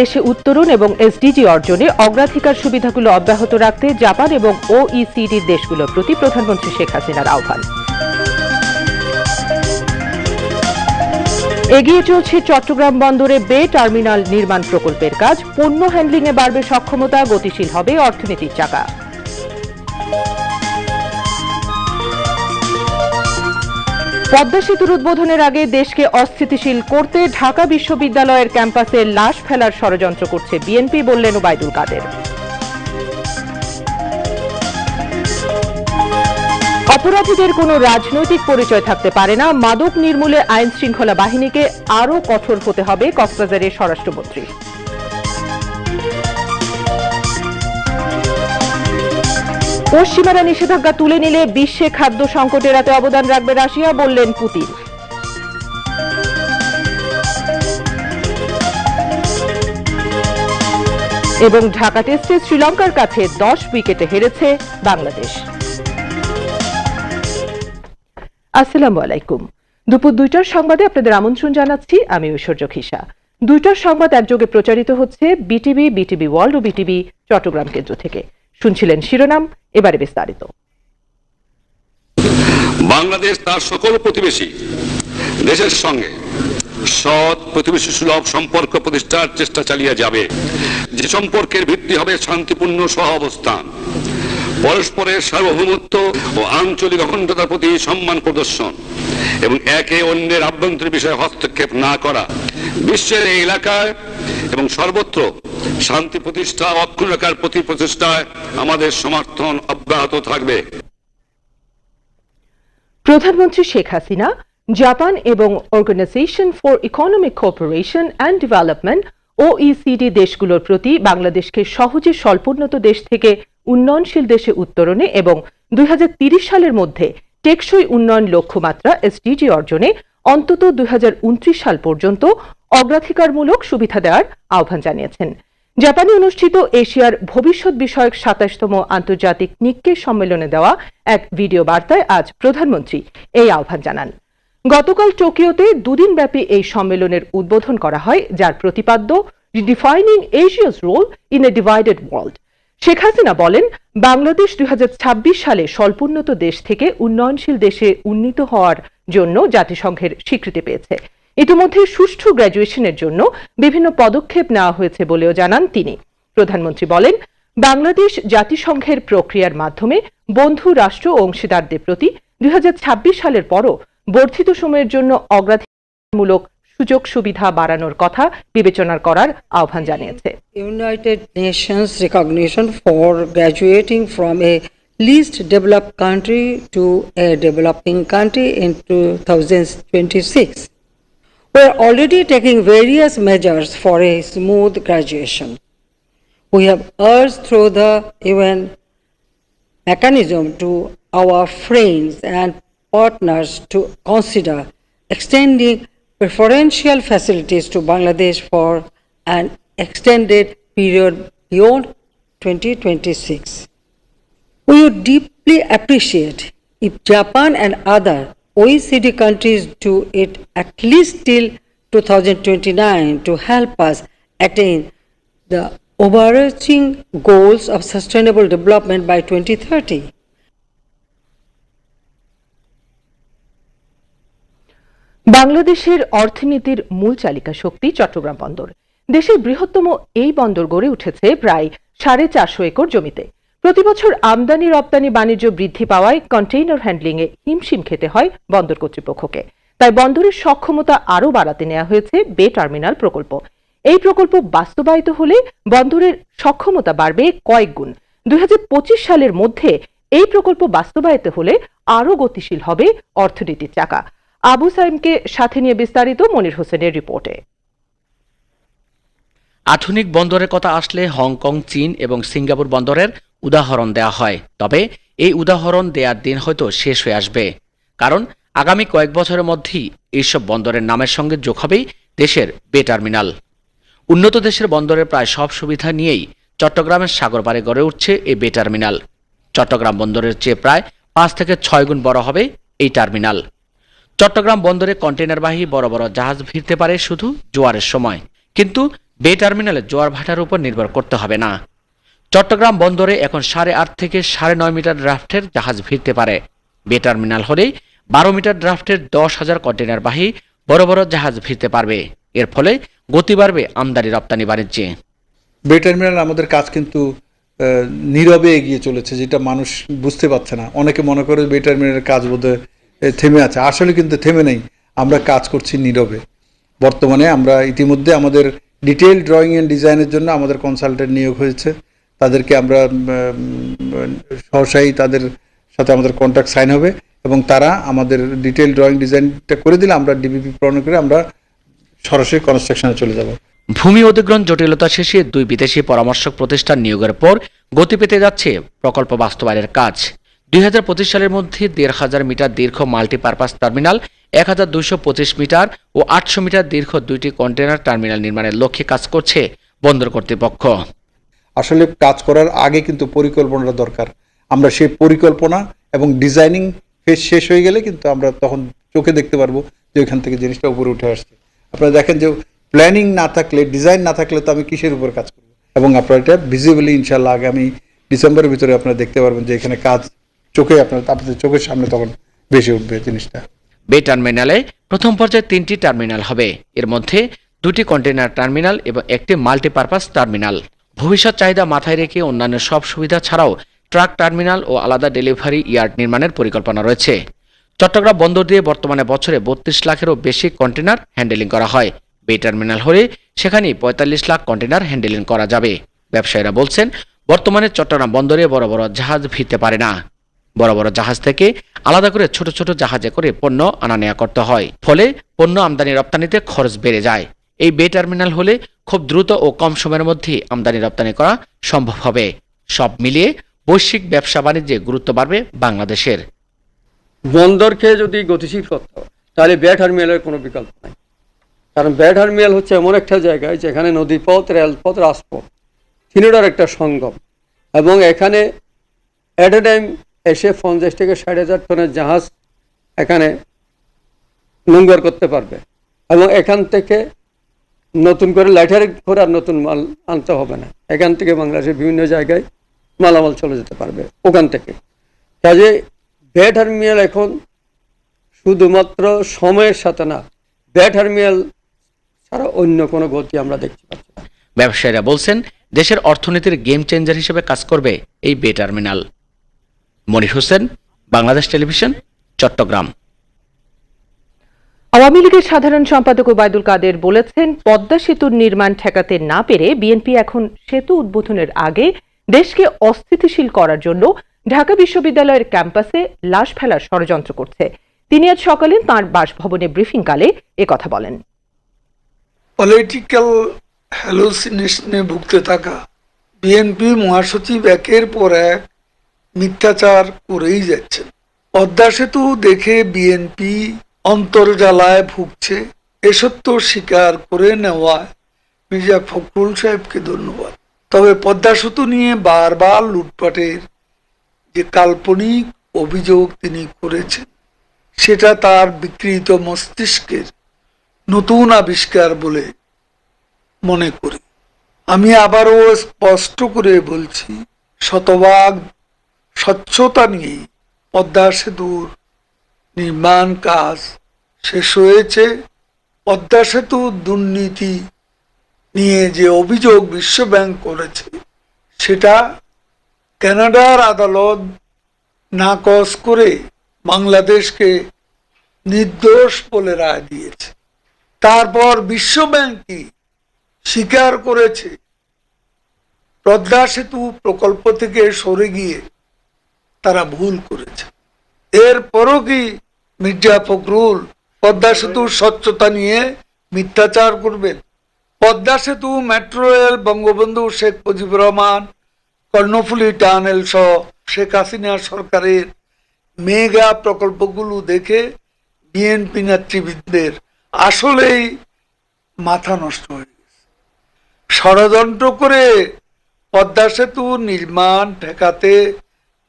দেশে উত্তরণ এবং এসডিজি অর্জনে অগ্রাধিকার সুবিধাগুলো অব্যাহত রাখতে জাপান এবং ওইসিডির দেশগুলোর প্রতি প্রধানমন্ত্রী শেখ হাসিনার আহ্বান। এগিয়ে চলছে চট্টগ্রাম বন্দরে বে টার্মিনাল নির্মাণ প্রকল্পের কাজ। পণ্য হ্যান্ডলিংয়ে বাড়বে সক্ষমতা, গতিশীল হবে অর্থনীতির চাকা। পদ্মা সেতুর উদ্বোধনের আগে দেশকে অস্থিতিশীল করতে ঢাকা বিশ্ববিদ্যালয়ের ক্যাম্পাসে লাশ ফেলার ষড়যন্ত্র করছে বিএনপি, বললেন ওবায়দুল কাদের। অপরাধীদের কোনো রাজনৈতিক পরিচয় থাকতে পারে না। মাদক নির্মূলে আইন শৃঙ্খলা বাহিনীকে আরও কঠোর হতে হবে কক্সবাজারের স্বরাষ্ট্রমন্ত্রী। পশ্চিমারা নিষেধাজ্ঞা তুলে নিলে বিশ্বে খাদ্য সংকট এড়াতে অবদান রাখবে রাশিয়া, বললেন পুতিন। এবং ঢাকা টেস্টে শ্রীলঙ্কার কাছে দশ উইকেটে হেরেছে বাংলাদেশ। আসসালামু আলাইকুম। দুপুর দুইটার সংবাদে আপনাদের আমন্ত্রণ জানাচ্ছি, আমি ঐশ্বর্য খিসা দুইটার সংবাদ একযোগে প্রচারিত হচ্ছে বিটিভি বিটিভি ওয়ার্ল্ড ও বিটিভি চট্টগ্রাম কেন্দ্র থেকে। শুনছিলেন শিরোনাম, এবারে বিস্তারিত। বাংলাদেশ তার সকল প্রতিবেশী দেশের সঙ্গে সৎ, প্রতিবেশী, সুলভ সম্পর্ক প্রতিষ্ঠার চেষ্টা চালিয়ে যাবে। যে সম্পর্কের ভিত্তি হবে শান্তিপূর্ণ সহ অবস্থান পরস্পরের সার্বভৌমত্ব ও আঞ্চলিক অখণ্ডতার প্রতি সম্মান প্রদর্শন এবং একে অন্যের আভ্যন্তরীণ বিষয়ে হস্তক্ষেপ না করা। বিশ্বের এই এলাকায় এবং সর্বত্র শান্তি প্রতিষ্ঠা ও অক্ষুণ্ণ রাখার প্রতি প্রচেষ্টায় আমাদের সমর্থন অব্যাহত থাকবে। প্রধানমন্ত্রী শেখ হাসিনা, জাপান এবং organisation for economic cooperation and development OECD দেশগুলোর প্রতি বাংলাদেশকে সহজে স্বল্পোন্নত দেশ থেকে উন্নয়নশীল দেশে উত্তরণে এবং দুই সালের মধ্যে টেকসই উন্নয়ন লক্ষ্যমাত্রা এসডিজি অর্জনে অন্তত দুই হাজার উনত্রিশ সাল পর্যন্ত অগ্রাধিকারমূলক সুবিধা দেওয়ার আহ্বান জানিয়েছেন। জাপানে অনুষ্ঠিত এশিয়ার ভবিষ্যৎ বিষয়ক সাতাশতম আন্তর্জাতিক নিক্কে সম্মেলনে দেওয়া এক ভিডিও বার্তায় আজ প্রধানমন্ত্রী এই আহ্বান জানান। গতকাল টোকিওতে দুদিনব্যাপী এই সম্মেলনের উদ্বোধন করা হয়, যার প্রতিপাদ্য defining Asia's role in a divided world Sheikh Hasina বলেন, বাংলাদেশ দুই হাজার ছাব্বিশ সালে স্বল্পোন্নত দেশ থেকে উন্নয়নশীল দেশে উন্নীত হওয়ার জন্য জাতিসংঘের স্বীকৃতি পেয়েছে। ইতিমধ্যে সুষ্ঠু গ্র্যাজুয়েশনের জন্য বিভিন্ন পদক্ষেপ নেওয়া হয়েছে বলেও জানান তিনি। প্রধানমন্ত্রী বলেন, বাংলাদেশ জাতিসংঘের প্রক্রিয়ার মাধ্যমে বন্ধু রাষ্ট্র অংশীদারদের প্রতি দুই হাজার ছাব্বিশ সালের পরও বর্ধিত সময়ের জন্য অগ্রাধিকারমূলক সুযোগ সুবিধা বাড়ানোর কথা বিবেচনা করার আহ্বান জানিয়েছে United Nations recognition for graduating from a least developed country to a developing country in 2026. We are already taking various measures for a smooth graduation. We have urged through the UN mechanism to our friends and partners to consider extending preferential facilities to Bangladesh for an extended period beyond 2026. We would deeply appreciate if Japan and other OECD countries do it at least till 2029 to help us attain the overarching goals of sustainable development by 2030. বাংলাদেশের অর্থনীতির মূল চালিকা শক্তি চট্টগ্রাম বন্দর। দেশের বৃহত্তম এই বন্দর গড়ে উঠেছে প্রায় সাড়ে চারশো একর জমিতে। প্রতিবছর আমদানি, রপ্তানি, বাণিজ্য বৃদ্ধি পাওয়ায় কন্টেইনার হ্যান্ডলিং এ হিমশিম খেতে হয় বন্দর কর্তৃপক্ষকে। তাই বন্দরের সক্ষমতা আরও বাড়াতে নেওয়া হয়েছে বে টার্মিনাল প্রকল্প। এই প্রকল্প বাস্তবায়িত হলে বন্দরের সক্ষমতা বাড়বে কয়েক গুণ। দুই হাজার পঁচিশ সালের মধ্যে এই প্রকল্প বাস্তবায়িত হলে আরও গতিশীল হবে অর্থনীতির চাকা। আবু সাইমকে সাথে নিয়ে বিস্তারিত মনির হোসেনের রিপোর্টে। আধুনিক বন্দরের কথা আসলে হংকং, চীন এবং সিঙ্গাপুর বন্দরের উদাহরণ দেওয়া হয়। তবে এই উদাহরণ দেওয়ার দিন হয়তো শেষ হয়ে আসবে। কারণ আগামী কয়েক বছরের মধ্যেই এইসব বন্দরের নামের সঙ্গে যোগ হবেই দেশের বে টার্মিনাল। উন্নত দেশের বন্দরের প্রায় সব সুবিধা নিয়েই চট্টগ্রামের সাগরপাড়ে গড়ে উঠছে এই বে টার্মিনাল। চট্টগ্রাম বন্দরের চেয়ে প্রায় পাঁচ থেকে ছয় গুণ বড় হবে এই টার্মিনাল। চট্টগ্রাম বন্দরে কন্টেনারবাহী বড় বড় জাহাজ ভিড়তে পারে শুধু জোয়ারের সময়। কিন্তু বে টার্মিনালে জোয়ার ভাটার উপর নির্ভর করতে হবে না। চট্টগ্রাম বন্দরে এখন সাড়ে আট থেকে সাড়ে নয় মিটার ড্রাফটের জাহাজ ভিড়তে পারে। বে টার্মিনাল হলেই বারো মিটার ড্রাফটের দশ হাজার কন্টেনারবাহী বড় বড় জাহাজ ভিড়তে পারবে। এর ফলে গতি বাড়বে আমদানি রপ্তানি বাণিজ্যে। বে টার্মিনাল আমাদের কাজ কিন্তু নীরবে এগিয়ে চলেছে, যেটা মানুষ বুঝতে পারছে না। অনেকে মনে করে বে টার্মিনালের কাজ বোধহয় থেমে আছে। আসলে কিন্তু থেমে নেই। আমরা কাজ করছি নীরবে। বর্তমানে আমরা ইতিমধ্যে আমাদের ডিটেইল ড্রয়িং অ্যান্ড ডিজাইনের জন্য আমাদের কনসালটেন্ট নিয়োগ হয়েছে। তাদেরকে আমরা সহসাই তাদের সাথে আমাদের কন্ট্রাক্ট সাইন হবে এবং তারা আমাদের ডিটেল ড্রয়িং ডিজাইনটা করে দিলে আমরা ডিবিপি প্রণয়ন করে আমরা সরাসরি কনস্ট্রাকশনে চলে যাব। ভূমি অধিগ্রহণ জটিলতা শেষে দুই বিদেশি পরামর্শক প্রতিষ্ঠান নিয়োগের পর গতি পেতে যাচ্ছে প্রকল্প বাস্তবায়নের কাজ। দুই হাজার পঁচিশ সালের মধ্যে দেড় হাজার মিটার দীর্ঘ মাল্টিপারপাস টার্মিনাল, এক হাজার দুইশো পঁচিশ মিটার ও আটশো মিটার দীর্ঘ দুইটি কন্টেনার টার্মিনাল নির্মাণের লক্ষ্যে কাজ করছে বন্দর কর্তৃপক্ষ। আসলে কাজ করার আগে কিন্তু পরিকল্পনাটা দরকার। আমরা সেই পরিকল্পনা এবং ডিজাইনিং ফেজ শেষ হয়ে গেলে কিন্তু আমরা তখন চোখে দেখতে পারব যে ওইখান থেকে জিনিসটা উপরে উঠে আসছে। আপনারা দেখেন যে প্ল্যানিং না থাকলে, ডিজাইন না থাকলে তো আমি কিসের উপর কাজ করব? এবং আপনারা এটা ভিজিবলি ইনশাল্লাহ আগামী ডিসেম্বরের ভিতরে আপনারা দেখতে পারবেন যে এখানে কাজ চোখে আপনার আপনাদের চোখের সামনে তখন বেশি উঠবে জিনিসটা। বে টার্মিনালে প্রথম পর্যায়ে তিনটি টার্মিনাল হবে। এর মধ্যে দুটি কন্টেনার টার্মিনাল এবং একটি মাল্টিপারপাস টার্মিনাল। ভবিষ্যৎ চাহিদা মাথায় রেখে অন্যান্য সব সুবিধা ছাড়াও ট্রাক টার্মিনাল ও আলাদা ডেলিভারি ইয়ার্ড নির্মাণের পরিকল্পনা রয়েছে। চট্টগ্রাম বন্দর দিয়ে বর্তমানে বছরে বত্রিশ লাখেরও বেশি কন্টেনার হ্যান্ডেলিং করা হয়। বে টার্মিনাল হলে সেখানে পঁয়তাল্লিশ লাখ কন্টেনার হ্যান্ডেলিং করা যাবে। ব্যবসায়ীরা বলছেন, বর্তমানে চট্টগ্রাম বন্দরে বড় বড় জাহাজ ভিড়তে পারে না। বড় বড় জাহাজ থেকে আলাদা করে ছোট ছোট জাহাজে করে পণ্য আনা নেওয়া করতে হয়। ফলে পণ্য আমদানি রপ্তানিতে খরচ বেড়ে যায়। এই বে টার্মিনাল হলে খুব দ্রুত ও কম সময়ের মধ্যে আমদানি রপ্তানি করা সম্ভব হবে। সব মিলিয়ে বৈশ্বিক ব্যবসা বাণিজ্যে গুরুত্ব বাড়বে বাংলাদেশের। বন্দরকে যদি গতিশীল করতে হয় তাহলে বে টার্মিনালের কোনো বিকল্প নাই। কারণ বে টার্মিনাল হচ্ছে এমন একটা জায়গায় যেখানে নদীপথ, রেলপথ, রাজপথ, তিনটার একটা সঙ্গম। এবং এখানে অ্যাট এ টাইম এসে পঞ্চাশ থেকে ষাট হাজার টনের জাহাজ এখানে নোংর করতে পারবে। এবং এখান থেকে নতুন করে লাইটার করে আর নতুন মাল আনতে হবে না। এখান থেকে বাংলাদেশের বিভিন্ন জায়গায় মালামাল চলে যেতে পারবে ওখান থেকে। কাজে বে টার্মিনাল এখন শুধুমাত্র সময়ের সাথে না বে টার্মিনাল ছাড়া অন্য কোনো গতি আমরা দেখতে পাচ্ছি না। ব্যবসায়ীরা বলছেন, দেশের অর্থনীতির গেম চেঞ্জার হিসেবে কাজ করবে এই bay terminal Monir Hossain Bangladesh television Chattogram. Awami লীগের সাধারণ সম্পাদক ওবায়দুল কাদের বলেছেন পদ্মা সেতুর নির্মাণ ঠেকাতে না পেরে বিএনপি এখন সেতু উদ্বোধনের আগে দেশকে অস্থিতিশীল করার জন্য ঢাকা বিশ্ববিদ্যালয়ের ক্যাম্পাসে লাশ ফেলার ষড়যন্ত্র করছে। তিনি আজ সকালে তাঁর বাসভবনে ব্রিফিংকালে কথা বলেন। পলিটিক্যাল হ্যালুসিনেশনে ভুগতে থাকা বিএনপি মহাসচিব একের পর এক মিথ্যাচার করেই যাচ্ছেন পদ্মা সেতু দেখে বিএনপি অন্তর্জালায় ভুগছে। এ সত্য স্বীকার করে নেওয়ায়। মির্জা ফখরুল সাহেবকে ধন্যবাদ। তবে পদ্মা সেতু নিয়ে বারবার লুটপাটের যে কাল্পনিক অভিযোগ তিনি করেছেন, সেটা তার বিকৃত মস্তিষ্কের নতুন আবিষ্কার বলে মনে করি। আমি আবারও স্পষ্ট করে বলছি, শতভাগ স্বচ্ছতা নিয়ে পদ্মা সেতুর নির্মাণ কাজ শেষ হয়েছে। পদ্মা সেতু দুর্নীতি নিয়ে যে অভিযোগ বিশ্বব্যাংক করেছে, সেটা কানাডার আদালত নাকচ করে বাংলাদেশকে নির্দোষ বলে রায় দিয়েছে। তারপর বিশ্বব্যাংক কি স্বীকার করেছে? পদ্মা সেতু প্রকল্প থেকে সরে গিয়ে তারা ভুল করেছে। এরপরও কি মির্জা ফখরুল পদ্মা সেতুর স্বচ্ছতা নিয়ে মিথ্যাচার করবেন? পদ্মা সেতু, metro rail, Bangabandhu Sheikh Mujibur Rahman, Karnaphuli tunnel সহ শেখ হাসিনা সরকারের মেগা প্রকল্পগুলো দেখে বিএনপি নেতৃবৃন্দের আসলেই মাথা নষ্ট হয়ে গেছে। ষড়যন্ত্র করে পদ্মা সেতু নির্মাণ ঠেকাতে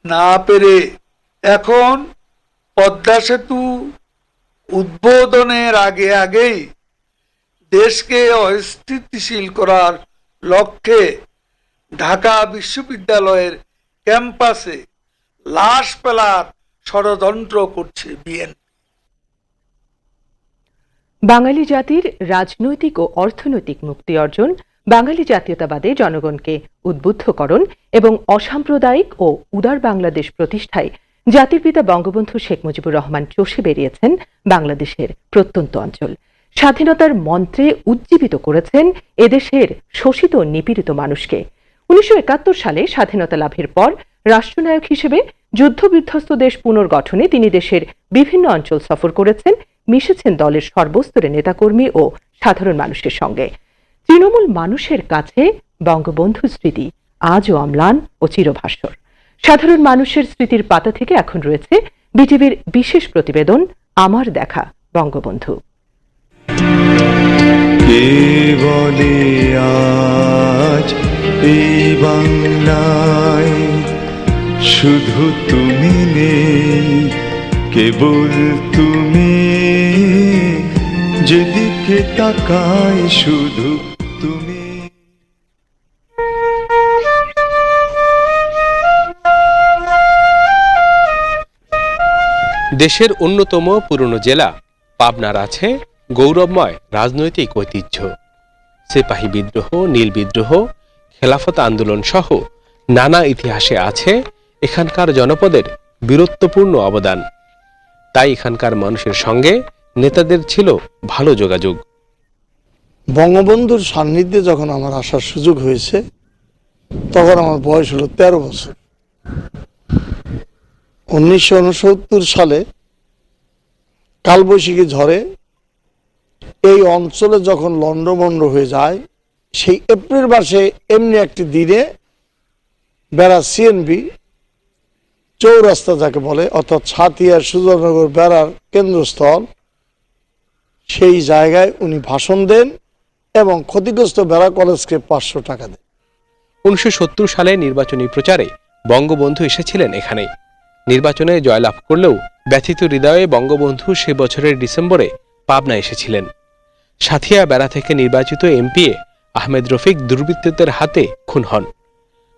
না পেরে এখন পদ্মা সেতু উদ্বোধনের আগে আগেই দেশকে অস্থিতিশীল করার লক্ষ্যে ঢাকা বিশ্ববিদ্যালয়ের ক্যাম্পাসে লাশ ফেলার ষড়যন্ত্র করছে বিএনপি। বাঙালি জাতির রাজনৈতিক ও অর্থনৈতিক মুক্তি অর্জন বাঙালি জাতীয়তাবাদে জনগণকে উদ্বুদ্ধকরণ এবং অসাম্প্রদায়িক ও উদার বাংলাদেশ প্রতিষ্ঠায় জাতির পিতা বঙ্গবন্ধু শেখ মুজিবুর রহমান চষে বেরিয়েছেন বাংলাদেশের প্রত্যন্ত অঞ্চল। স্বাধীনতার মন্ত্রে উজ্জীবিত করেছেন এদেশের শোষিত নিপীড়িত মানুষকে। উনিশশো একাত্তর সালে স্বাধীনতা লাভের পর রাষ্ট্রনায়ক হিসেবে যুদ্ধবিধ্বস্ত দেশ পুনর্গঠনে তিনি দেশের বিভিন্ন অঞ্চল সফর করেছেন, মিশেছেন দলের সর্বস্তরের নেতাকর্মী ও সাধারণ মানুষের সঙ্গে। তৃণমূল মানুষের কাছে বঙ্গবন্ধু স্মৃতি, আজও অম্লান ও চিরভাস্বর সাধারণ মানুষের স্মৃতির পাতা থেকে এখন রয়েছে বিটিভির বিশেষ প্রতিবেদন, আমার দেখা, বঙ্গবন্ধু। শুধু তুমি নেই, কেবল তুমি? যেদিকে তাকাই শুধু দেশের অন্যতম পুরনো জেলা। পাবনার আছে গৌরবময় রাজনৈতিক ঐতিহ্য। সিপাহী বিদ্রোহ, নীল বিদ্রোহ, খেলাফত আন্দোলন সহ নানা ইতিহাসে আছে এখানকার জনপদের বীরত্বপূর্ণ অবদান। তাই এখানকার মানুষের সঙ্গে নেতাদের ছিল ভালো যোগাযোগ। বঙ্গবন্ধুর সান্নিধ্যে যখন আমার আসার সুযোগ হয়েছে, তখন আমার বয়স হলো তেরো বছর। উনিশশো উনসত্তর সালে কালবৈশাখী ঝড়ে এই অঞ্চলে যখন লন্ডমন্ড হয়ে যায়, সেই এপ্রিল মাসে এমনি একটি দিনে বেড়া সিএনবি চৌরাস্তা যাকে বলে, অর্থাৎ ছাতিয়ার সুজনগর বেড়ার কেন্দ্রস্থল, সেই জায়গায় উনি ভাষণ দেন এবং ক্ষতিগ্রস্ত বেড়া কলেজকে পাঁচশো টাকা দেন। উনিশশো সত্তর সালে নির্বাচনী প্রচারে বঙ্গবন্ধু এসেছিলেন এখানে নির্বাচনে জয়লাভ করলেও ব্যথিত হৃদয়ে বঙ্গবন্ধু সে বছরের ডিসেম্বরে পাবনা এসেছিলেন। সাথিয়া বেড়া থেকে নির্বাচিত এমপিএ আহমেদ রফিক দুর্বৃত্তদের হাতে খুন হন।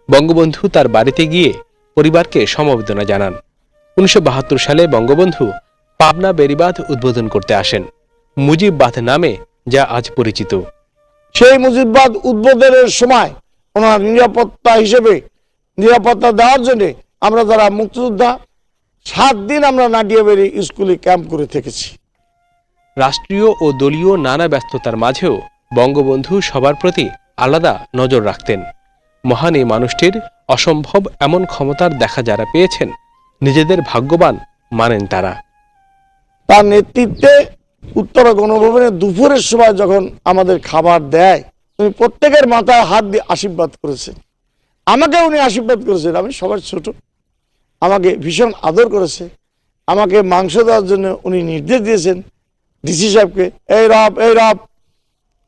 বঙ্গবন্ধু তার বাড়িতে গিয়ে পরিবারকে সমবেদনা জানান। উনিশশো বাহাত্তর সালে বঙ্গবন্ধু পাবনা বেড়িবাঁধ উদ্বোধন করতে আসেন। মুজিব বাঁধ নামে যা আজ পরিচিত। সেই মুজিববাদ উদ্বোধনের সময় ওনার নিরাপত্তা হিসেবে নিরাপত্তা দেওয়ার জন্য আমরা যারা মুক্তিযোদ্ধা সাত দিন আমরা নাডিয়াবেরি স্কুলে ক্যাম্প করে থেকেছি। রাষ্ট্রীয় ও দলীয় নানা ব্যস্ততার মাঝেও বঙ্গবন্ধু সবার প্রতি আলাদা নজর রাখতেন। মহান এই মানুষটির অসম্ভব এমন ক্ষমতার দেখা যারা পেয়েছেন নিজেদের ভাগ্যবান মানেন তারা। তার নেতৃত্বে উত্তরা গণভবনে দুপুরের সময় যখন আমাদের খাবার দেয় উনি প্রত্যেকের মাথায় হাত দিয়ে আশীর্বাদ করেছেন। আমাকে উনি আশীর্বাদ করেছেন আমি সবার ছোট। আমাকে ভীষণ আদর করেছে। আমাকে মাংস দেওয়ার জন্য উনি নির্দেশ দিয়েছেন ডিসি সাহেবকে, এই রব এই রব,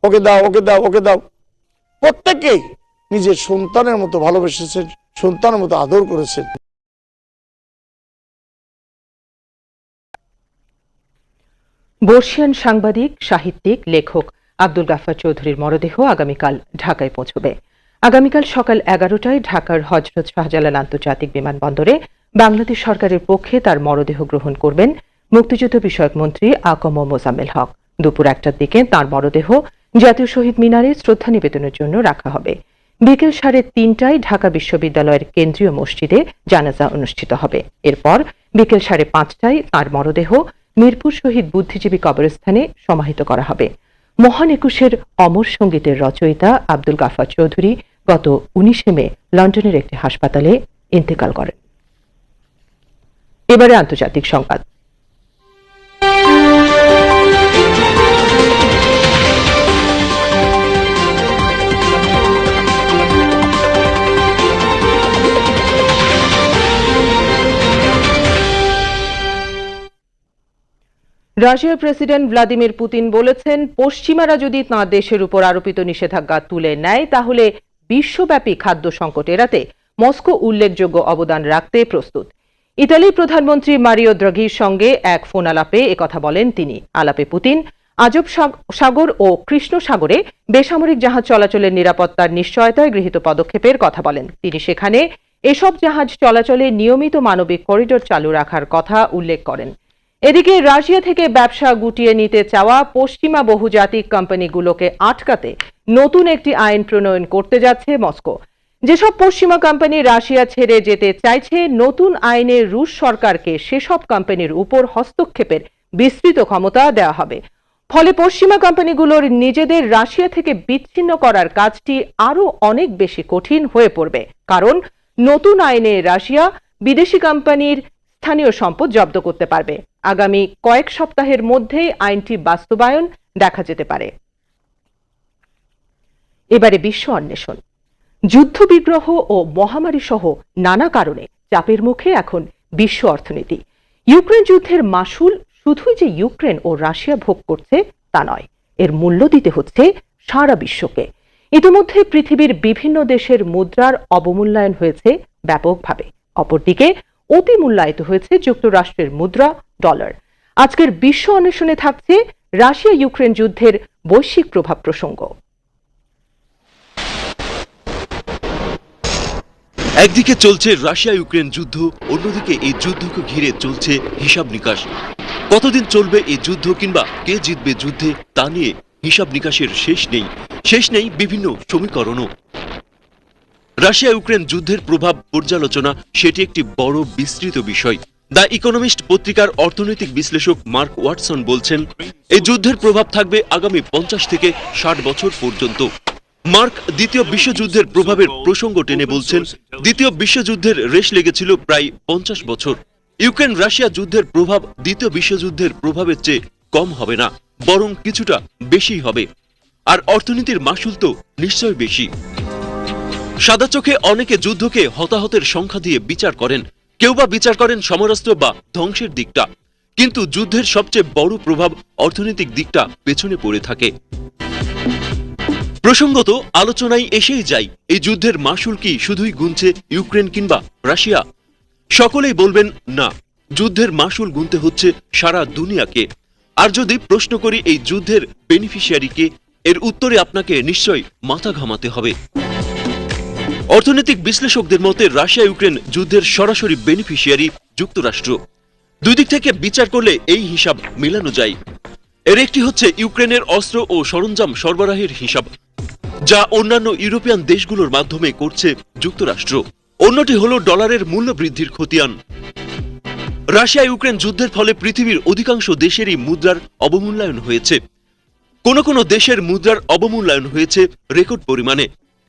ওকে দাও ওকে দাও ওকে দাও। প্রত্যেককেই নিজের সন্তানের মতো ভালোবেসেছেন, সন্তানের মতো আদর করেছেন। বর্ষিয়ান সাংবাদিক, সাহিত্যিক, লেখক আব্দুল গাফফার চৌধুরীর মরদেহ আগামীকাল ঢাকায় পৌঁছবে। আগামীকাল সকাল এগারোটায় ঢাকার হজরত শাহজালাল আন্তর্জাতিক বিমানবন্দরে বাংলাদেশ সরকারের পক্ষে তার মরদেহ গ্রহণ করবেন মুক্তিযুদ্ধ বিষয়ক মন্ত্রী আকম মোজাম্মেল হক। দুপুর একটার দিকে তার মরদেহ জাতীয় শহীদ মিনারে শ্রদ্ধা নিবেদনের জন্য রাখা হবে। বিকেল সাড়ে তিনটায় ঢাকা বিশ্ববিদ্যালয়ের কেন্দ্রীয় মসজিদে জানাজা অনুষ্ঠিত হবে। এরপর বিকেল সাড়ে পাঁচটায় তার মরদেহ মিরপুর শহীদ বুদ্ধিজীবী কবরস্থানে সমাহিত করা হবে। মহান একুশের অমর সঙ্গীতের রচয়িতা আব্দুল গাফার চৌধুরী গত উনিশে মে লন্ডনের একটি হাসপাতালে ইন্তেকাল করেন। এবারে আন্তর্জাতিক সংবাদ। রাশিয়ার প্রেসিডেন্ট ভ্লাদিমির পুতিন বলেছেন, পশ্চিমারা যদি তাঁর দেশের উপর আরোপিত নিষেধাজ্ঞা তুলে নেয়, তাহলে বিশ্বব্যাপী খাদ্য সংকট এড়াতে মস্কো উল্লেখযোগ্য অবদান রাখতে প্রস্তুত। ইতালির প্রধানমন্ত্রী মারিও দ্রাঘির সঙ্গে এক ফোন আলাপে একথা বলেন তিনি। আলাপে পুতিন, আজব সাগ- সাগর ও কৃষ্ণ সাগরে বেসামরিক জাহাজ চলাচলের নিরাপত্তার নিশ্চয়তায় গৃহীত পদক্ষেপের কথা বলেন। তিনি সেখানে এসব জাহাজ চলাচলে নিয়মিত মানবিক করিডোর চালু রাখার কথা উল্লেখ করেন। এদিকে রাশিয়া থেকে ব্যবসা গুটিয়ে নিতে চাওয়া পশ্চিমা বহুজাতিক কোম্পানিগুলোকে আটকাতে নতুন একটি আইন প্রণয়ন করতে যাচ্ছে মস্কো। যেসব পশ্চিমা কোম্পানি রাশিয়া ছেড়ে যেতে চাইছে, নতুন আইনে রুশ সরকারকে সেসব কোম্পানির উপর হস্তক্ষেপের বিস্তৃত ক্ষমতা দেওয়া হবে। ফলে পশ্চিমা কোম্পানিগুলোর নিজেদের রাশিয়া থেকে বিচ্ছিন্ন করার কাজটি আরও অনেক বেশি কঠিন হয়ে পড়বে। কারণ, নতুন আইনে রাশিয়া বিদেশি কোম্পানির স্থানীয় সম্পদ জব্দ করতে পারবে। আগামী কয়েক সপ্তাহের মধ্যেই আইনটি বাস্তবায়ন দেখা যেতে পারে। এবারে বিশ্ব অন্বেষণ। যুদ্ধবিগ্রহ ও মহামারী সহ নানা কারণে চাপের মুখে এখন বিশ্ব অর্থনীতি। ইউক্রেন যুদ্ধের মাসুল শুধুই যে ইউক্রেন ও রাশিয়া ভোগ করছে তা নয়, এর মূল্য দিতে হচ্ছে সারা বিশ্বকে। ইতিমধ্যে পৃথিবীর বিভিন্ন দেশের মুদ্রার অবমূল্যায়ন হয়েছে ব্যাপকভাবে। অপরদিকে অতি মূল্যায়িত হয়েছে যুক্তরাষ্ট্রের মুদ্রা, ডলার। আজকের বিশ্ব অন্বেষণে থাকছে রাশিয়া ইউক্রেন যুদ্ধের বৈশ্বিক প্রভাব প্রসঙ্গ। একদিকে চলছে রাশিয়া ইউক্রেন যুদ্ধ, অন্যদিকে এই যুদ্ধকে ঘিরে চলছে হিসাব নিকাশ। কতদিন চলবে এই যুদ্ধ কিংবা কে জিতবে যুদ্ধে, তা নিয়ে হিসাব নিকাশের শেষ নেই। শেষ নেই বিভিন্ন সমীকরণও। রাশিয়া ইউক্রেন যুদ্ধের প্রভাব পর্যালোচনা, সেটি একটি বড় বিস্তৃত বিষয়। দ্য ইকোনমিস্ট পত্রিকার অর্থনৈতিক বিশ্লেষক মার্ক ওয়াটসন বলছেন, এই যুদ্ধের প্রভাব থাকবে আগামী পঞ্চাশ থেকে ষাট বছর পর্যন্ত। মার্ক দ্বিতীয় বিশ্বযুদ্ধের প্রভাবের প্রসঙ্গ টেনে বলছেন, দ্বিতীয় বিশ্বযুদ্ধের রেশ লেগেছিল প্রায় পঞ্চাশ বছর। ইউক্রেন রাশিয়া যুদ্ধের প্রভাব দ্বিতীয় বিশ্বযুদ্ধের প্রভাবের চেয়ে কম হবে না, বরং কিছুটা বেশি হবে। আর অর্থনীতির মাসুল তো নিশ্চয় বেশি। সাদা চোখে অনেকে যুদ্ধকে হতাহতের সংখ্যা দিয়ে বিচার করেন, কেউ বা বিচার করেন সমরাস্ত্র বা ধ্বংসের দিকটা। কিন্তু যুদ্ধের সবচেয়ে বড় প্রভাব অর্থনৈতিক দিকটা পেছনে পড়ে থাকে। প্রসঙ্গত, আলোচনায় এসেই যাই, এই যুদ্ধের মাসুল কি শুধুই গুনছে ইউক্রেন কিংবা রাশিয়া? সকলেই বলবেন, না, যুদ্ধের মাসুল গুনতে হচ্ছে সারা দুনিয়াকে। আর যদি প্রশ্ন করি, এই যুদ্ধের বেনিফিশিয়ারিকে এর উত্তরে আপনাকে নিশ্চয় মাথা ঘামাতে হবে। অর্থনৈতিক বিশ্লেষকদের মতে রাশিয়া ইউক্রেন যুদ্ধের সরাসরি বেনিফিশিয়ারি যুক্তরাষ্ট্র। দুই দিক থেকে বিচার করলে এই হিসাব মেলানো যায়। এর একটি হচ্ছে ইউক্রেনের অস্ত্র ও সরঞ্জাম সরবরাহের হিসাব, যা অন্যান্য ইউরোপিয়ান দেশগুলোর মাধ্যমে করছে যুক্তরাষ্ট্র। অন্যটি হল ডলারের মূল্য বৃদ্ধির খতিয়ান। রাশিয়া ইউক্রেন যুদ্ধের ফলে পৃথিবীর অধিকাংশ দেশেরই মুদ্রার অবমূল্যায়ন হয়েছে। কোন কোন দেশের মুদ্রার অবমূল্যায়ন হয়েছে রেকর্ড পরিমাণে,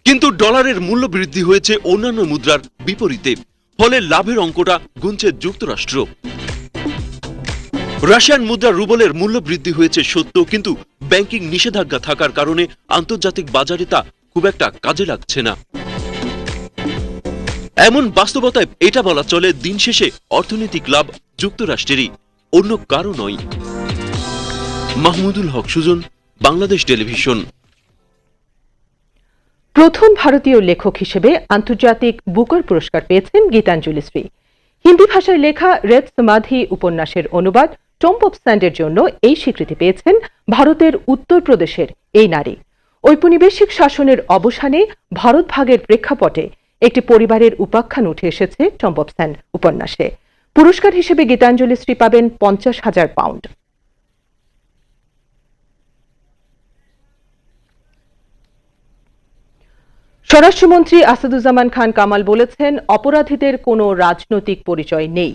কিন্তু ডলারের মূল্য বৃদ্ধি হয়েছে অন্যান্য মুদ্রার বিপরীতে, ফলে লাভের অঙ্কটা গুনছে যুক্তরাষ্ট্র। রাশিয়ান মুদ্রা রুবলের মূল্য বৃদ্ধি হয়েছে সত্য, কিন্তু ব্যাংকিং নিষেধাজ্ঞা থাকার কারণে আন্তর্জাতিক বাজারে তা খুব একটা কাজে লাগছে না। এমন বাস্তবতায় এটা বলা চলে, দিন শেষে অর্থনৈতিক লাভ যুক্তরাষ্ট্রেরই, অন্য কারও নয়। মাহমুদুল হক সুজন, বাংলাদেশ টেলিভিশন। প্রথম ভারতীয় লেখক হিসেবে আন্তর্জাতিক বুকার পুরস্কার পেয়েছেন গীতাঞ্জলি শ্রী। হিন্দি ভাষায় লেখা রেড সমাধি উপন্যাসের অনুবাদ টম্প অফ স্যান্ডের জন্য এই স্বীকৃতি পেয়েছেন ভারতের উত্তরপ্রদেশের এই নারী। ঔপনিবেশিক শাসনের অবসানে ভারত ভাগের প্রেক্ষাপটে একটি পরিবারের উপাখ্যান উঠে এসেছে টম্প অফ উপন্যাসে। পুরস্কার হিসেবে গীতাঞ্জলি শ্রী পাবেন পঞ্চাশ হাজার পাউন্ড। স্বরাষ্ট্রমন্ত্রী আসাদুজ্জামান খান কামাল বলেছেন, অপরাধীদের কোনো রাজনৈতিক পরিচয় নেই।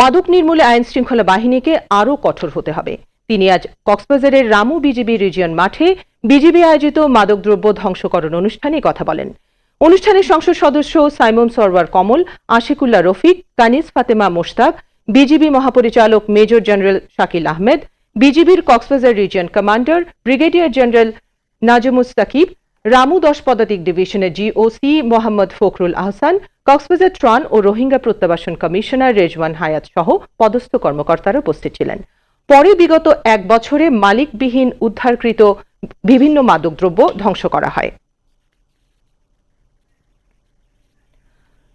মাদক নির্মূলে আইন শৃঙ্খলা বাহিনীকে আরও কঠোর হতে হবে। তিনি আজ কক্সবাজারের রামু বিজিবি রিজিয়ন মাঠে বিজিবি আয়োজিত মাদকদ্রব্য ধ্বংসকরণ অনুষ্ঠানে কথা বলেন। অনুষ্ঠানে সংসদ সদস্য সাইমন সরওয়ার কমল, আশিকুল্লাহ রফিক কানিজ ফাতেমা মোশতাক, বিজিবি মহাপরিচালক মেজর জেনারেল শাকিল আহমেদ, বিজিবির Cox's Bazar region commander brigadier general Nazmus Sakib Ramu দশ পদাতিক ডিভিশনের জিওসি মোহাম্মদ ফখরুল আহসান, কক্সবাজার ট্রান ও রোহিঙ্গা প্রত্যাবাসন কমিশনার রেজওয়ান হায়াত সহ পদস্থ কর্মকর্তারা উপস্থিত ছিলেন। পরে বিগত এক বছরে মালিকবিহীন উদ্ধারকৃত বিভিন্ন মাদকদ্রব্য ধ্বংস করা হয়।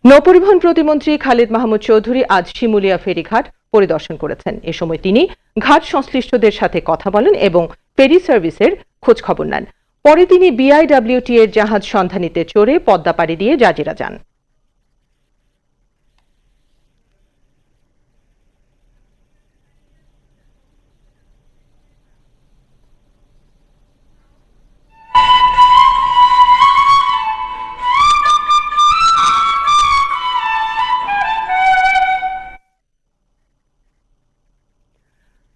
নৌপরিবহন প্রতিমন্ত্রী খালিদ মাহমুদ চৌধুরী আজ শিমুলিয়া ফেরিঘাট পরিদর্শন করেছেন। এ সময় তিনি ঘাট সংশ্লিষ্টদের সাথে কথা বলেন এবং ফেরি সার্ভিসের খোঁজ খবর নেন। পরে তিনি বিআইডব্লিউটি এর জাহাজ সন্ধানীতে চড়ে পদ্মা পাড়ি দিয়ে জাজিরা যান।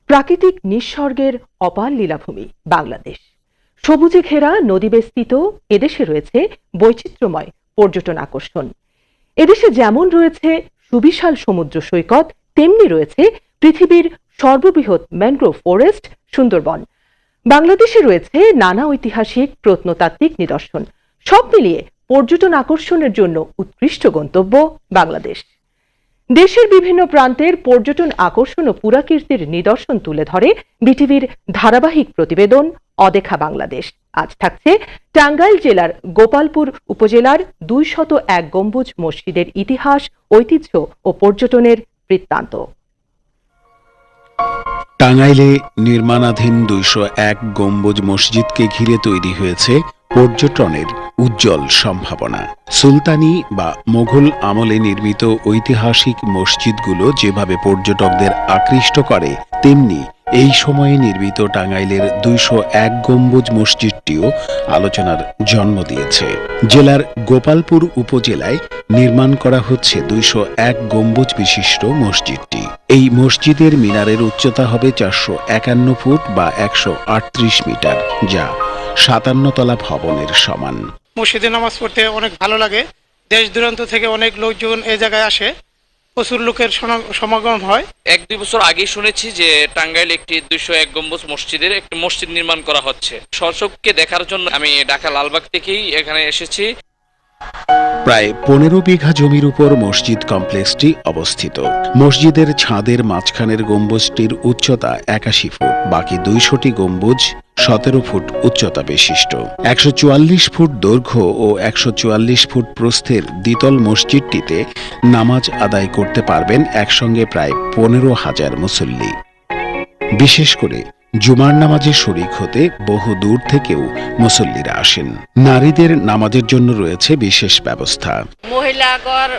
প্রাকৃতিক নিঃসর্গের অপার লীলাভূমি, বাংলাদেশ। সবুজে ঘেরা নদী বেষ্টিত এদেশে রয়েছে বৈচিত্র্যময় পর্যটন আকর্ষণ। এদেশে যেমন রয়েছে সুবিশাল সমুদ্র সৈকত, তেমনি রয়েছে পৃথিবীর সর্ববৃহৎ ম্যানগ্রোভ ফরেস্ট সুন্দরবন। বাংলাদেশে রয়েছে নানা ঐতিহাসিক, প্রত্নতাত্ত্বিক নিদর্শন। সব মিলিয়ে পর্যটন আকর্ষণের জন্য উৎকৃষ্ট গন্তব্য বাংলাদেশ। দেশের বিভিন্ন প্রান্তের পর্যটন আকর্ষণ ও পুরাকীর্তির নিদর্শন তুলে ধরে বিটিভির ধারাবাহিক প্রতিবেদন অদেখা বাংলাদেশ। আজ থাকছে টাঙ্গাইল জেলার গোপালপুর উপজেলার দুই শত এক গম্বুজ মসজিদের ইতিহাস, ঐতিহ্য ও পর্যটনের বৃত্তান্ত। টাঙ্গাইলে নির্মাণাধীন দুইশো এক গম্বুজ মসজিদকে ঘিরে তৈরি হয়েছে পর্যটনের উজ্জ্বল সম্ভাবনা। সুলতানি বা মোঘল আমলে নির্মিত ঐতিহাসিক মসজিদগুলো যেভাবে পর্যটকদের আকৃষ্ট করে, তেমনি এই সময়ে নির্মিত টাঙ্গাইলের দুইশো এক গম্বুজ মসজিদটিও আলোচনার জন্ম দিয়েছে। জেলার গোপালপুর উপজেলায় নির্মাণ করা হচ্ছে দুইশো এক গম্বুজ বিশিষ্ট মসজিদটি। এই মসজিদের মিনারের উচ্চতা হবে চারশো একান্ন ফুট বা একশো আটত্রিশ মিটার, যা সাতান্ন তলা ভবনের সমান। মসজিদে নামাজ পড়তে অনেক ভালো লাগে। দেশ দূরান্ত থেকে অনেক লোকজন এই জায়গায় আসে। প্রচুর লোকের সমাগম হয়। এক দুই বছর আগে শুনেছি যে টাঙ্গাইল একটি দুইশো এক গম্বুজ মসজিদের একটি মসজিদ নির্মাণ করা হচ্ছে। সরচককে দেখার জন্য আমি ঢাকা লালবাগ থেকেই এখানে এসেছি। প্রায় পনেরো বিঘা জমির উপর মসজিদ কমপ্লেক্সটি অবস্থিত। মসজিদের ছাদের মাঝখানের গম্বুজটির উচ্চতা একাশি ফুট, বাকি দুইশোটি গম্বুজ সতেরো ফুট উচ্চতা বিশিষ্ট। একশো চুয়াল্লিশ ফুট দৈর্ঘ্য ও একশো চুয়াল্লিশ ফুট প্রস্থের দ্বিতল মসজিদটিতে নামাজ আদায় করতে পারবেন একসঙ্গে প্রায় পনেরো হাজার মুসল্লি। বিশেষ করে জুমার নামাজে শরিক হতে বহু দূর থেকেও মুসল্লিরা আসেন। নারীদের নামাজের জন্য রয়েছে বিশেষ ব্যবস্থা। মহিলাগর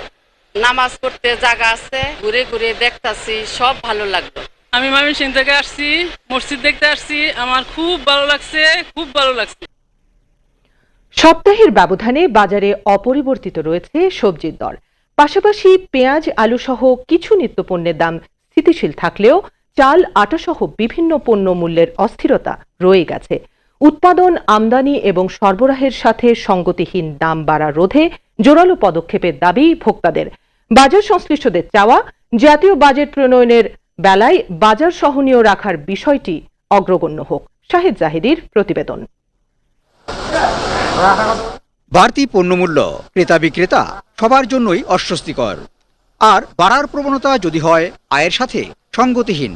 নামাজ পড়তে জায়গা আছে ঘুরে ঘুরে দেখতাছি সব ভালো লাগল। আমি ময়মনসিং থেকে আসছি মসজিদ দেখতে আসছি আমার খুব ভালো লাগছে খুব ভালো লাগছে। সপ্তাহের ব্যবধানে বাজারে অপরিবর্তিত রয়েছে সবজির দর। পাশাপাশি পেঁয়াজ আলু সহ কিছু নিত্যপণ্যের দাম স্থিতিশীল থাকলেও চাল আটা সহ বিভিন্ন পণ্য মূল্যের অস্থিরতা রয়ে গেছে। উৎপাদন, আমদানি এবং সরবরাহের সাথে সঙ্গতিহীন দাম বাড়া রোধে জোরালো পদক্ষেপের দাবি ভোক্তাদের। বাজার সংশ্লিষ্টদের চাওয়া, জাতীয় বাজেট প্রণয়নের বেলায় বাজার সহনীয় রাখার বিষয়টি অগ্রগণ্য হোক। শাহেদ জাহিদির প্রতিবেদন। বাড়তি পণ্যমূল্য ক্রেতা বিক্রেতা সবার জন্যই অস্বস্তিকর। আর বাড়ার প্রবণতা যদি হয়, আয়ের সাথে সঙ্গতিহীন।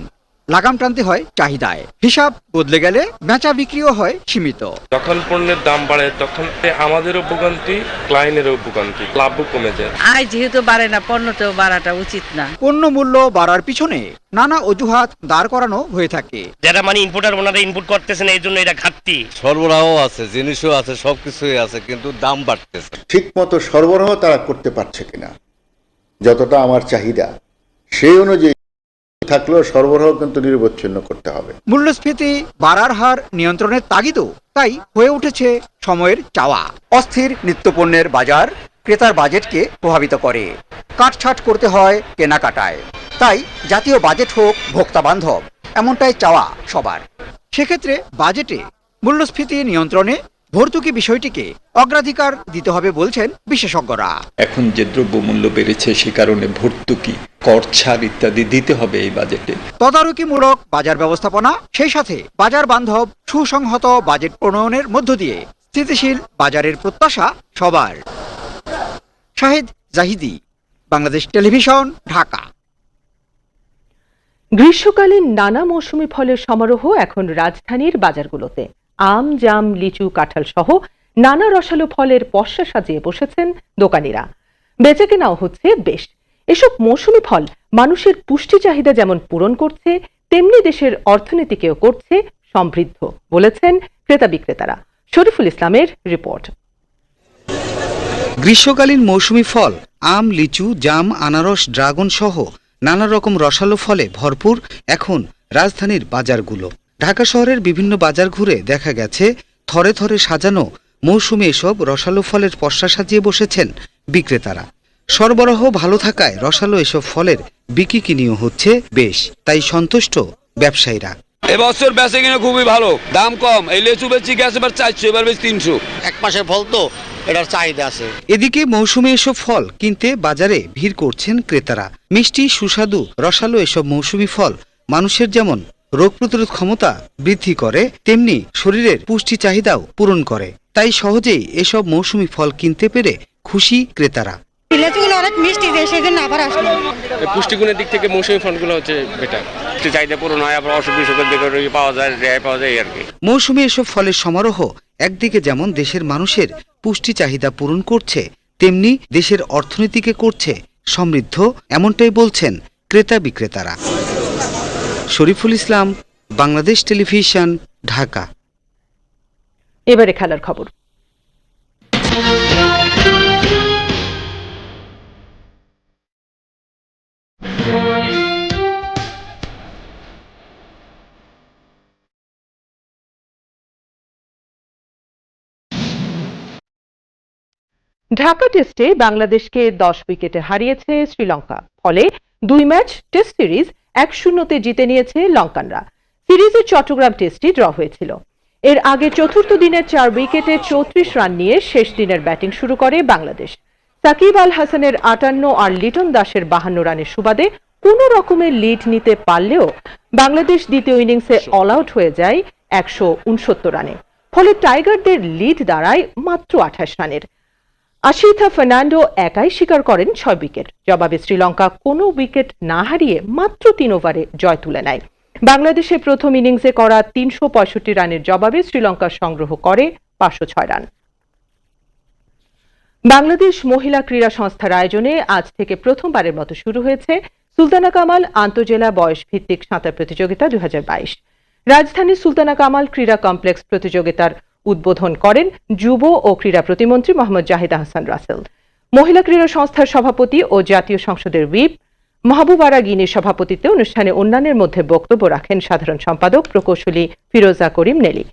লাগাম টানতে হয় চাহিদায়। হিসাব বদলে গেলে বেচা বিক্রিও হয় সীমিত। যখন পণ্যের দাম বাড়ে তখন আমাদেরও ভোগান্তি ক্লায়েন্টেরও ভোগান্তি লাভও কমে যায়। আয় যেহেতু বাড়ে না পণ্যতেও বাড়াটা উচিত না। পণ্য মূল্য বাড়ার পিছনে নানা অজুহাত দাঁড় করানো হয়ে থাকে। যারা মানে ইনপুটার ওনারা ইনপুট করতেছেন এই জন্য এটা ঘাটতি। সরবরাহ আছে জিনিসও আছে সবকিছুই আছে কিন্তু দাম বাড়তেছে। ঠিক মতো সরবরাহ তারা করতে পারছে কিনা যতটা আমার চাহিদা সেই অনুযায়ী থাকলেও সরবরাহ কিন্তু নিরবচ্ছিন্ন করতে হবে। মূল্যস্ফীতি বাড়ার হার নিয়ন্ত্রণের তাগিদও তাই হয়ে উঠেছে সময়ের চাওয়া। অস্থির নিত্যপণ্যের বাজার ক্রেতার বাজেটকে প্রভাবিত করে। কাটছাট করতে হয় কেনাকাটায়। তাই জাতীয় বাজেট হোক, ভোক্তা বান্ধব, এমনটাই চাওয়া সবার। সেক্ষেত্রে বাজেটে মূল্যস্ফীতি নিয়ন্ত্রণে ভর্তুকি বিষয়টিকে অগ্রাধিকার দিতে হবে বলছেন বিশেষজ্ঞরা। এখন যে দ্রব্যমূল্য বেড়েছে সে কারণে ভর্তুকি কর ছাড় ইত্যাদি দিতে হবে এই বাজেটে। তদারকিমূলক বাজার ব্যবস্থাপনা সেই সাথে বাজার বান্ধব সুসংহত বাজেট প্রণয়নের মধ্য দিয়ে স্থিতিশীল বাজারের প্রত্যাশা সবার। শাহিদ জাহিদি বাংলাদেশ টেলিভিশন ঢাকা। গ্রীষ্মকালীন নানা মৌসুমি ফলের সমারোহ এখন রাজধানীর বাজারগুলোতে। আম, জাম, লিচু, কাঁঠাল সহ নানা রসালো ফলের পসরা সাজিয়ে বসেছেন দোকানিরা। বেচাকেনাও হচ্ছে বেশ। এসব মৌসুমি ফল মানুষের পুষ্টি চাহিদা যেমন পূরণ করছে, তেমনি দেশের অর্থনীতিকেও করছে সমৃদ্ধ, বলেছেন ক্রেতা বিক্রেতারা। শরীফুল ইসলামের রিপোর্ট। গ্রীষ্মকালীন মৌসুমি ফল, আম, লিচু, জাম, আনারস, ড্রাগন সহ নানা রকম রসালো ফলে ভরপুর এখন রাজধানীর বাজারগুলো। ঢাকা শহরের বিভিন্ন বাজার ঘুরে দেখা গেছে থরে থরে সাজানো মৌসুমে এসব রসালো ফলের পসরা সাজিয়ে বসেছেন বিক্রেতারা। সরবরাহ ভালো থাকায় রসালো এসব ফলের বিক্রি কিনিও হচ্ছে বেশ তাই সন্তুষ্ট ব্যবসায়ীরা। এবছর বেচে কিনে খুবই ভালো দাম কম এই লেচু বেচি গেছে এবার চারশো এবার বেশি তিনশো। এক মাসের ফল তো এটার চাহিদা আছে। এদিকে মৌসুমে এসব ফল কিনতে বাজারে ভিড় করছেন ক্রেতারা। মিষ্টি সুস্বাদু রসালো এসব মৌসুমি ফল মানুষের যেমন রোগ প্রতিরোধ ক্ষমতা বৃদ্ধি করে তেমনি শরীরের পুষ্টি চাহিদাও পূরণ করে। তাই সহজেই এসব মৌসুমি ফল কিনতে পেরে খুশি ক্রেতারা। লেচুগুলো অনেক মিষ্টি দেয় সেই জন্য আবার আসলো। পুষ্টিগুণের দিক থেকে মৌসুমি ফলগুলো হচ্ছে বেটার একটু চাহিদা পূরণ হয় আবার অসুখ বিসুখের দিকে পাওয়া যায় রেহাই পাওয়া যায় আর কি। মৌসুমে এসব ফলের সমারোহ একদিকে যেমন দেশের মানুষের পুষ্টি চাহিদা পূরণ করছে তেমনি দেশের অর্থনীতিকে করছে সমৃদ্ধ এমনটাই বলছেন ক্রেতা বিক্রেতারা। শরীফুল ইসলাম, বাংলাদেশ টেলিভিশন, ঢাকা। এবারে খেলার খবর। ঢাকা টেস্টে বাংলাদেশকে দশ উইকেটে হারিয়েছে শ্রীলঙ্কা। ফলে দুই ম্যাচ টেস্ট সিরিজ এক শূন্যতে জিতে নিয়েছে লঙ্কানরা। সিরিজের চট্টগ্রাম টেস্টটি ড্র হয়েছিল। এর আগে চতুর্থ দিনের চার উইকেটে চৌত্রিশ রান নিয়ে শেষ দিনের ব্যাটিং শুরু করে বাংলাদেশ। সাকিব আল হাসানের আটান্ন আর লিটন দাসের বাহান্ন রানের সুবাদে কোনো রকমের লিড নিতে পারলেও বাংলাদেশ দ্বিতীয় ইনিংসে অল আউট হয়ে যায় একশো উনসত্তর রানে। ফলে টাইগারদের লিড দাঁড়ায় মাত্র আঠাশ রানের। আশিথা ফার্নান্ডো একাই স্বীকার করেন ছয় উইকেট। জবাবে শ্রীলঙ্কা কোনো উইকেট না হারিয়ে মাত্র তিন ওভারে জয় তুলে নেয়। বাংলাদেশে প্রথম ইনিংসে করা তিনশো পঁয়ষট্টি রানের জবাবে শ্রীলঙ্কা সংগ্রহ করে পাঁচশো ছয় রান। বাংলাদেশ মহিলা ক্রীড়া সংস্থার আয়োজনে আজ থেকে প্রথমবারের মতো শুরু হয়েছে সুলতানা কামাল আন্তজেলা বয়স ভিত্তিক সাঁতার প্রতিযোগিতা দু হাজার বাইশ। রাজধানীর সুলতানা কামাল ক্রীড়া কমপ্লেক্স প্রতিযোগিতার উদ্বোধন করেন যুব ও ক্রীড়া প্রতিমন্ত্রী মোহাম্মদ জাহিদ আহসান রাসেল। মহিলা ক্রীড়া সংস্থার সভাপতি ও জাতীয় সংসদের হুইপ মাহবুবারা গিনির সভাপতিত্বে অনুষ্ঠানে অন্যান্যের মধ্যে বক্তব্য রাখেন সাধারণ সম্পাদক প্রকৌশলী ফিরোজা করিম নেলি।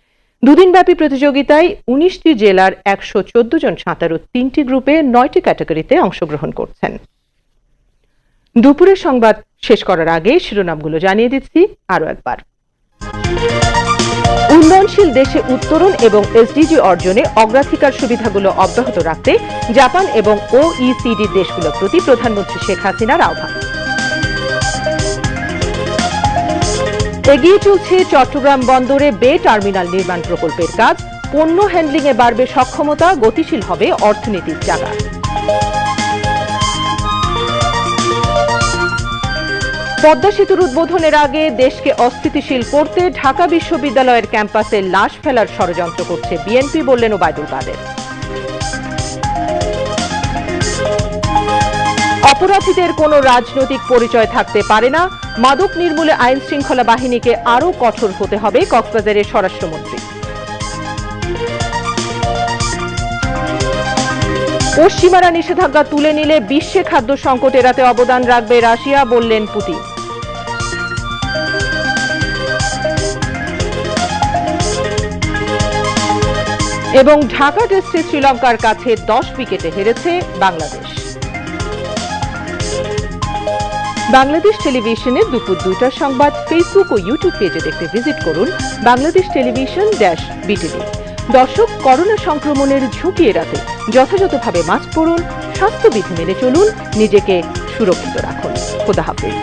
দুদিনব্যাপী প্রতিযোগিতায় উনিশটি জেলার একশো চোদ্দ জন সাঁতারু তিনটি গ্রুপে নয়টি ক্যাটাগরিতে অংশগ্রহণ করছেন। দুপুরের সংবাদ শেষ করার আগে শিরোনামগুলো জানিয়ে দিচ্ছি আরও একবার। উন্নয়নশীল দেশে উত্তরণ এবং এসডিজি অর্জনে অগ্রাধিকার সুবিধাগুলো অব্যাহত রাখতে জাপান এবং ওইসিডি দেশগুলোর প্রতি প্রধানমন্ত্রী শেখ হাসিনার আহ্বান। এগিয়ে চলছে চট্টগ্রাম বন্দরে বে টার্মিনাল নির্মাণ প্রকল্পের কাজ। পণ্য হ্যান্ডলিংয়ে বাড়বে সক্ষমতা, গতিশীল হবে অর্থনীতির জায়গা পদ্মা সেতুর উদ্বোধনের আগে দেশকে অস্থিতিশীল করতে ঢাকা বিশ্ববিদ্যালয়ের ক্যাম্পাসে লাশ ফেলার ষড়যন্ত্র করছে বিএনপি বললেন ওবায়দুল কাদের। অপরাধীদের কোনো রাজনৈতিক পরিচয় থাকতে পারে না। মাদক নির্মূলে আইন শৃঙ্খলা বাহিনীকে আরও কঠোর হতে হবে কক্সবাজারের স্বরাষ্ট্রমন্ত্রী। পশ্চিমারা নিষেধাজ্ঞা তুলে নিলে বিশ্বে খাদ্য সংকট এড়াতে অবদান রাখবে রাশিয়া, বললেন পুতিন। এবং ঢাকা টেস্টে শ্রীলঙ্কার কাছে দশ উইকেটে হেরেছে বাংলাদেশ। বাংলাদেশ টেলিভিশনে দুপুর দুটার সংবাদ, ফেসবুক ও ইউটিউব পেজে দেখতে ভিজিট করুন বাংলাদেশ টেলিভিশন ড্যাশ বিটিভি। দর্শক করোনা সংক্রমণের ঝুঁকি এড়াতে যথাযথভাবে মাস্ক পরুন, স্বাস্থ্যবিধি মেনে চলুন, নিজেকে সুরক্ষিত রাখুন। খোদা হাফিজ।